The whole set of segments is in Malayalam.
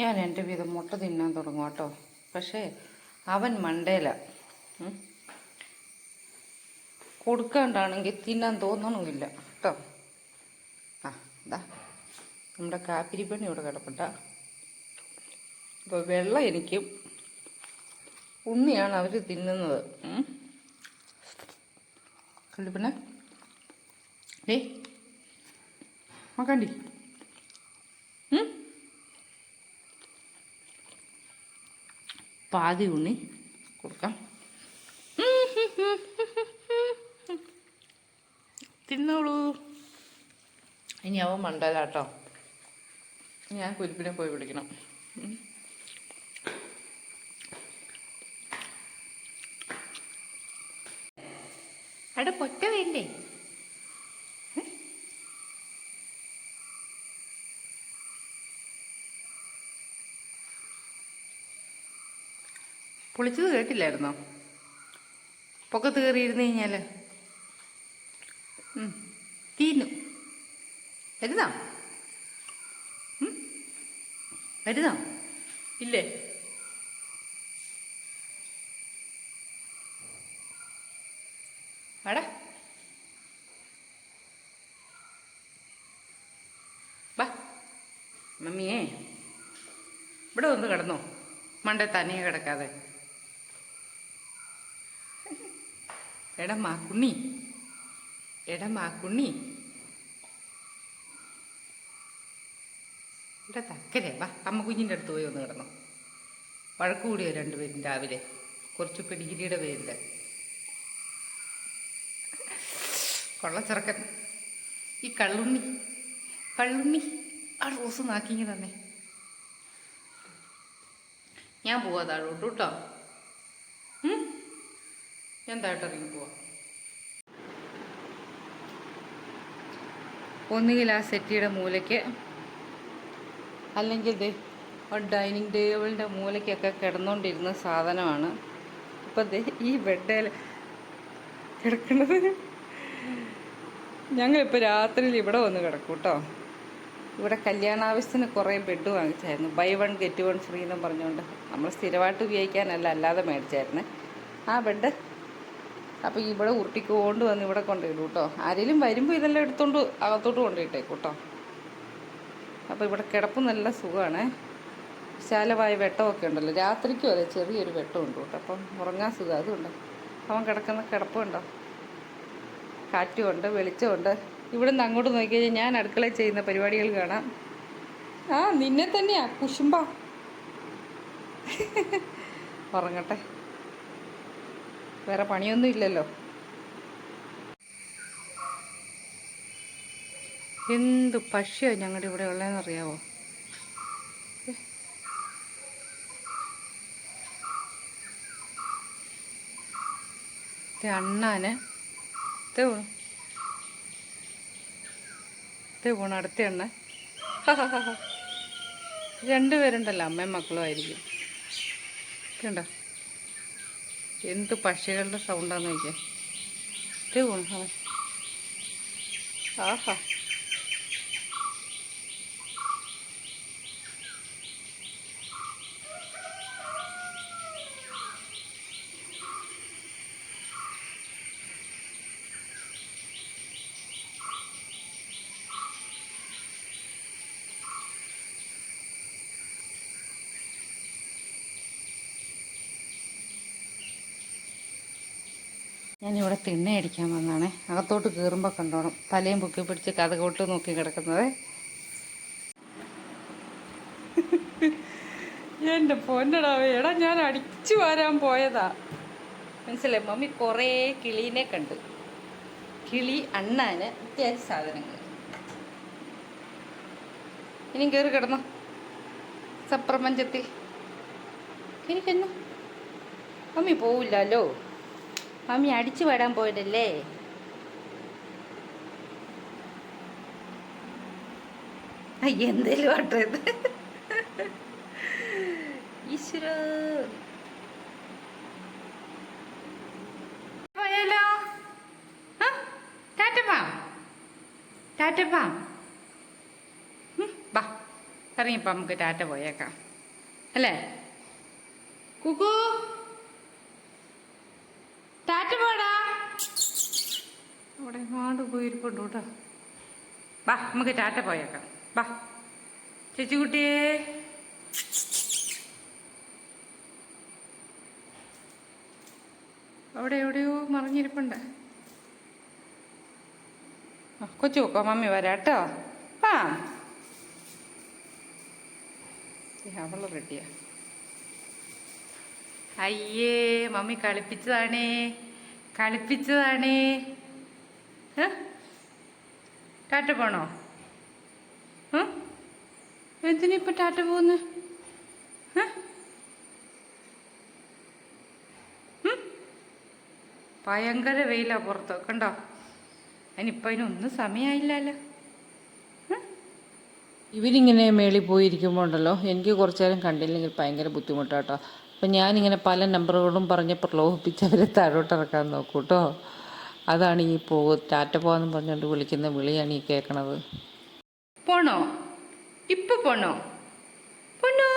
ഞാൻ എന്റെ വീതം മുട്ട തിന്നാൻ തുടങ്ങും കേട്ടോ പക്ഷേ അവൻ മണ്ടേല. കൊടുക്കാണ്ടാണെങ്കിൽ തിന്നാൻ തോന്നണമില്ല. കേട്ടോ ആ ഇതാ നമ്മുടെ കാപ്പിരിപ്പണി ഇവിടെ കിടപ്പട്ട അപ്പോൾ വെള്ളം എനിക്ക് ഉണ്ണിയാണ് അവർ തിന്നുന്നത്. കണ്ടിപ്പിന്നെ ഏ നോക്കണ്ടി പാതി ഉണ്ണി കൊടുക്കാം. തിന്നോളൂ. ഇനി അവൻ മണ്ടലാട്ടോ. ഞാൻ കുരിപ്പിനെ പോയി വിളിക്കണം. അവിടെ പൊറ്റ വേണ്ടേ? പൊളിച്ചത് കേട്ടില്ലായിരുന്നോ? പൊക്കത്ത് കയറിയിരുന്ന് കഴിഞ്ഞാൽ തീന്നു വരുതാ വരുന്നോ? ഇല്ലേ? വാടാ. വാ. മമ്മിയേ. ഇവിടെ ഒന്ന് കിടന്നോ. മണ്ട തനിയെ കിടക്കാതെ. എടാ മാക്കുണ്ണി എടാ മാക്കുണ്ണി ഇവിടെ തക്കരെ വാ അമ്മ കുഞ്ഞിന്റെ അടുത്ത് പോയി ഒന്ന് കിടന്നു. വഴക്ക് കൂടിയോ രണ്ടുപേരും രാവിലെ? കുറച്ച് പിടികിരിയുടെ പേരിൽ കൊള്ളച്ചിറക്കൻ. ഈ കള്ളുണ്ണി കള്ളുണ്ണി ആ റോസ് നാക്കിങ്ങി തന്നെ. ഞാൻ പോവാ താഴോട്ട് കേട്ടോ? ഞാൻ താഴോട്ട് ഇറങ്ങി പോവാം? ഒന്നുകിൽ ആ സെറ്റിയുടെ മൂലയ്ക്ക് അല്ലെങ്കിൽ ദേ ഡൈനിങ് ടേബിളിന്റെ മൂലയ്ക്കൊക്കെ കിടന്നുകൊണ്ടിരുന്ന സാധനമാണ്. ഇപ്പം ദേ ഈ ബെഡേൽ കിടക്കുന്നത്. ഞങ്ങളിപ്പോൾ രാത്രിയിൽ ഇവിടെ വന്ന് കിടക്കും കേട്ടോ. ഇവിടെ കല്യാണാവശ്യത്തിന് കുറേ bed വാങ്ങിച്ചായിരുന്നു. Buy one get one free എന്നും പറഞ്ഞുകൊണ്ട് നമ്മൾ സ്ഥിരമായിട്ട് ഉപയോഗിക്കാനല്ല അല്ലാതെ മേടിച്ചായിരുന്നു. ആ ബെഡ് അപ്പോൾ ഇവിടെ ഉരുട്ടിക്കൊണ്ട് വന്ന് ഇവിടെ കൊണ്ടിടും കേട്ടോ. ആരെങ്കിലും വരുമ്പോൾ ഇതെല്ലാം എടുത്തോണ്ട് അകത്തോട്ട് കൊണ്ടിട്ടേക്കും കേട്ടോ. അപ്പോൾ ഇവിടെ കിടപ്പ് നല്ല സുഖമാണ് വിശാലമായ വെട്ടമൊക്കെ ഉണ്ടല്ലോ. രാത്രിക്കും അതെ ചെറിയൊരു വെട്ടമുണ്ട് കേട്ടോ. അപ്പം ഉറങ്ങാൻ സുഖം അതുകൊണ്ട് അവൻ കിടക്കുന്ന കിടപ്പുണ്ടോ? കാറ്റുമുണ്ട് വെളിച്ചമുണ്ട്. ഇവിടുന്ന് അങ്ങോട്ട് നോക്കിക്കഴിഞ്ഞാൽ ഞാൻ അടുക്കള ചെയ്യുന്ന പരിപാടികൾ കാണാം. ആ നിന്നെ തന്നെയാ കുശുമ്പ ഉറങ്ങട്ടെ. വേറെ പണിയൊന്നും ഇല്ലല്ലോ. എന്ത് പക്ഷിയാണ് ഞങ്ങളുടെ ഇവിടെ ഉള്ളതെന്ന് അറിയാവോ? അണ്ണാന്. ഇത് പോണു ഇത് പോണു അടുത്ത എണ്ണ രണ്ടുപേരുണ്ടല്ലോ അമ്മയും മക്കളും ആയിരിക്കും. കണ്ടോ? എന്ത് പക്ഷികളുടെ സൗണ്ടാണെന്ന് നോക്കിയാൽ ഇത് ആഹാ. ഞാനിവിടെ തിണ്ണ അടിക്കാൻ വന്നാണേ. അകത്തോട്ട് കയറുമ്പോൾ കണ്ടോണം. തലയും പൊക്കി പിടിച്ച് കഥകോട്ട് നോക്കി കിടക്കുന്നത്. എന്റെ പൊന്നടാവേ എടാ ഞാൻ അടിച്ചു വരാൻ പോയതാ. മനസ്സിലായി? മമ്മി കുറേ കിളീനെ കണ്ടു. കിളി അണ്ണാന് അത്യാവശ്യ സാധനങ്ങൾ. ഇനിയും കയറി കിടന്നു? സപ്രപഞ്ചത്തിൽ. എനിക്കെന്നു? മമ്മി പോവില്ലല്ലോ. മമ്മി അടിച്ചു പാടാൻ പോയതല്ലേ? അയ്യ, എന്തേലും ആട്ടെ ഇത്? ഈശ്വര. പോയാലോ? ടാറ്റപ്പാ ടാറ്റപ്പാ ബാ. വാ പുറത്തിറങ്ങിയപ്പോൾ നമുക്ക് ടാറ്റ പോയേക്കാം. അല്ലേ? കുക്കു ടാറ്റ പോടാ അവിടെ എങ്ങാണ്ട് പോയിരിപ്പുണ്ട് കേട്ടോ. വാ നമുക്ക് ടാറ്റ പോയേക്കാം. വാ ചേച്ചി കുട്ടിയേ അവിടെ എവിടെയോ മറിഞ്ഞിരിപ്പുണ്ട്. കൊച്ചു നോക്കോ മമ്മി വരാട്ടോ ആ ഏ, അവൾ റെഡിയാ. അയ്യേ മമ്മി കളിപ്പിച്ചതാണേ. കളിപ്പിച്ചതാണേ? ടാറ്റ പോണോ? ഏ? എന്തിനാ ഇപ്പൊ ടാറ്റ പോകുന്നു ഭയങ്കര വെയിലാ പുറത്ത്. കണ്ടോ? അതിനിപ്പോൾ അതിനൊന്നും സമയമായില്ലല്ലോ ഇവരിങ്ങനെ മേളിൽ പോയിരിക്കുമ്പോൾ ഉണ്ടല്ലോ എനിക്ക് കുറച്ചു നേരം കണ്ടില്ലെങ്കിൽ ഭയങ്കര ബുദ്ധിമുട്ടാട്ടോ. അപ്പം ഞാനിങ്ങനെ പല നമ്പറുകളും പറഞ്ഞ് പ്രലോഭിപ്പിച്ച് അവരെ നോക്കൂട്ടോ ഇറക്കാൻ നോക്കൂ കേട്ടോ അതാണ് ഈ പോ ടാറ്റ പോകാന്ന് പറഞ്ഞുകൊണ്ട് വിളിക്കുന്ന വിളിയാണ് ഈ കേൾക്കണത് പോണോ? ഇപ്പൊ പോണോ? പോണോ?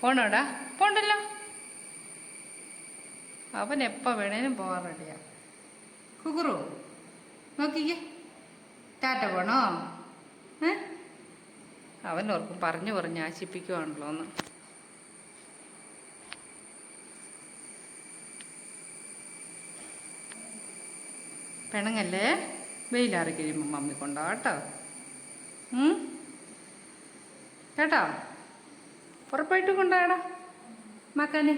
പോണോടാ? പോണ്ടല്ലോ. അവൻ എപ്പ വേണേലും പോകാൻ റെഡിയാ കുക്കുറു നോക്കിക്കേ. ടാറ്റ പോണോ? ഏ? അവൻ ഓർക്കും പറഞ്ഞു പറഞ്ഞ് ആശിപ്പിക്കുവാണല്ലോ ഒന്ന് പിണങ്ങല്ലേ വെയിലാറി കഴിയുമ്പോൾ മമ്മി കൊണ്ടോ കേട്ടോ? കേട്ടോ? ഉറപ്പായിട്ട് കൊണ്ടാടാ. മക്കന്.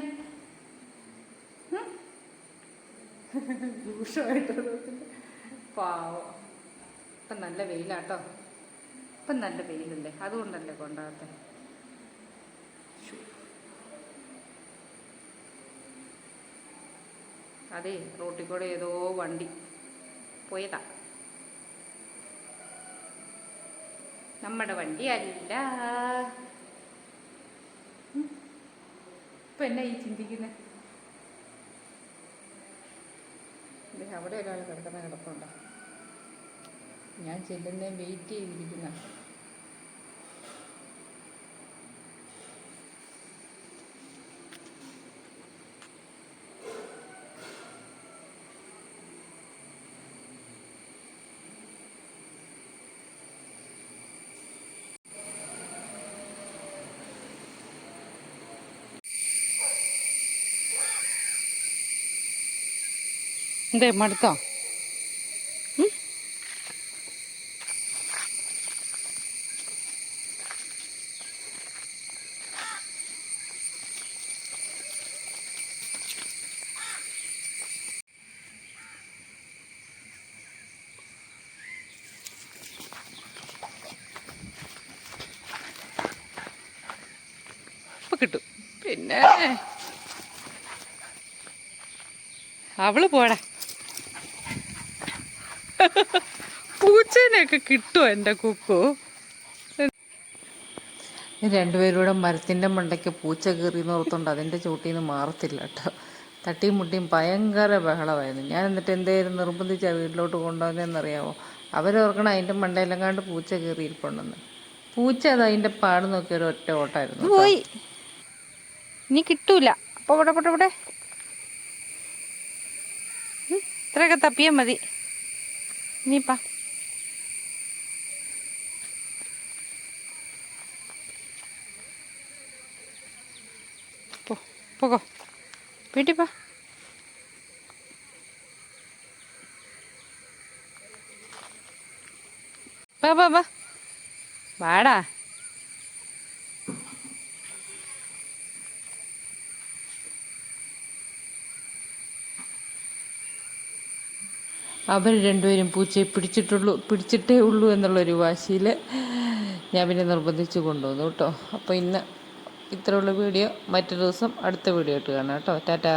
ദൂഷമായിട്ട് പാവം. ഇപ്പം നല്ല വെയിലാട്ടോ. ഇപ്പം നല്ല വെയിലല്ലേ? അതുകൊണ്ടല്ലേ കൊണ്ടാകത്തെ അതെ റോട്ടിൽ കൂടെ ഏതോ വണ്ടി. പോയതാ. നമ്മുടെ വണ്ടി അല്ല ഇപ്പൊ എന്നാ ഈ ചിന്തിക്കുന്നത് അവിടെ ഒരാൾ കിടക്കുന്ന കിടപ്പുണ്ടോ. ഞാൻ ചെല്ലുന്നേ വെയിറ്റ് ചെയ്തിരിക്കുന്ന. എന്തേ മടുത്തോ? കിട്ടും. പിന്നെ? അവൾ പോടാ. പൂച്ചേനെയൊക്കെ കിട്ടുമോ എന്റെ കുക്കു? രണ്ടുപേരൂടെ മരത്തിന്റെ മണ്ടയ്ക്ക് പൂച്ച കയറി നോർത്തുണ്ട് അതിന്റെ ചൂട്ടിൽ നിന്ന് മാറത്തില്ല കേട്ടോ. തട്ടിയും മുട്ടിയും ഭയങ്കര ബഹളമായിരുന്നു. ഞാൻ എന്നിട്ട് എന്തേലും നിർബന്ധിച്ചാ വീട്ടിലോട്ട് കൊണ്ടുവന്നതെന്നറിയാമോ അവരോർക്കണം അതിന്റെ മണ്ടയിലെങ്ങാണ്ട് പൂച്ച കീറിയിരിപ്പുണ്ടെന്ന്. പൂച്ച അത് അതിന്റെ പാട് നോക്കി ഒരു ഒറ്റ ഓട്ടായിരുന്നു. പോയി. ഇനി കിട്ടൂല. അപ്പോൾ ഇവിടെ ഇവിടെ ഇത്രയൊക്കെ തപ്പിയാൽ മതി. ഇനിയിപ്പാ പോ. പോകോ. വീട്ടിൽ പാ. വാ വാ വാ വാടാ. അവർ രണ്ടുപേരും പൂച്ചയെ പിടിച്ചിട്ടുള്ളൂ പിടിച്ചിട്ടേ ഉള്ളൂ എന്നുള്ളൊരു വാശിയിൽ ഞാൻ പിന്നെ നിർബന്ധിച്ച് കൊണ്ടുവന്നു കേട്ടോ. അപ്പോൾ ഇന്ന് ഇത്രയുള്ള വീഡിയോ. മറ്റൊരു ദിവസം അടുത്ത വീഡിയോ ഇട്ട് കാണാം കേട്ടോ. ടാറ്റാ.